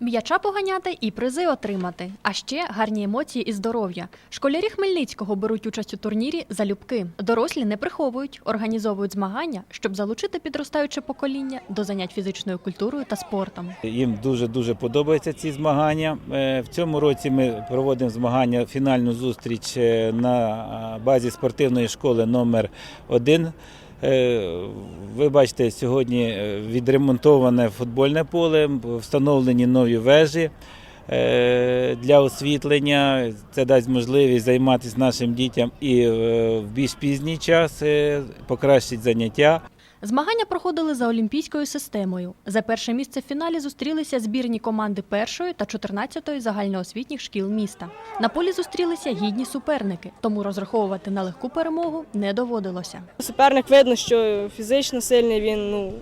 М'яча поганяти і призи отримати, а ще гарні емоції і здоров'я. Школярі Хмельницького беруть участь у турнірі залюбки. Дорослі не приховують, організовують змагання, щоб залучити підростаюче покоління до занять фізичною культурою та спортом. Їм дуже дуже подобаються ці змагання. Е, В цьому році ми проводимо змагання фінальну зустріч е, на базі спортивної школи номер 1 Ви бачите, сьогодні е, відремонтоване футбольне поле, встановлені нові вежі е, для освітлення. Це дасть можливість займатися нашим дітям і е, в більш пізній час, е, покращить заняття. Змагання проходили за олімпійською системою. За перше місце в фіналі зустрілися збірні команди першої та 14-ї загальноосвітніх шкіл міста. На полі зустрілися гідні суперники, тому розраховувати на легку перемогу не доводилося. Суперник видно, що фізично сильний він, ну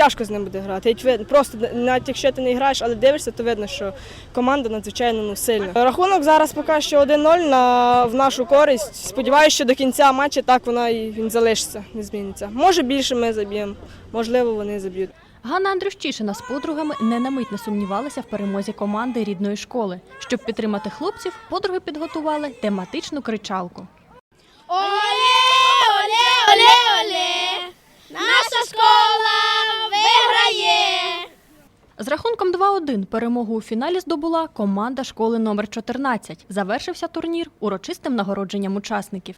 тяжко з ним буде грати. Просто навіть якщо ти не граєш, але дивишся, то видно, що команда надзвичайно ну, сильна. Рахунок зараз поки що 1-0 на, в нашу користь. Сподіваюся, що до кінця матчу так вона і він залишиться, не зміниться. Може більше ми заб'ємо, можливо, вони заб'ють. Ганна Андрющишина з подругами не на мить не сумнівалися в перемозі команди рідної школи. Щоб підтримати хлопців, подруги підготували тематичну кричалку. Оле, З рахунком 2-1 перемогу у фіналі здобула команда школи номер 14. Завершився турнір урочистим нагородженням учасників.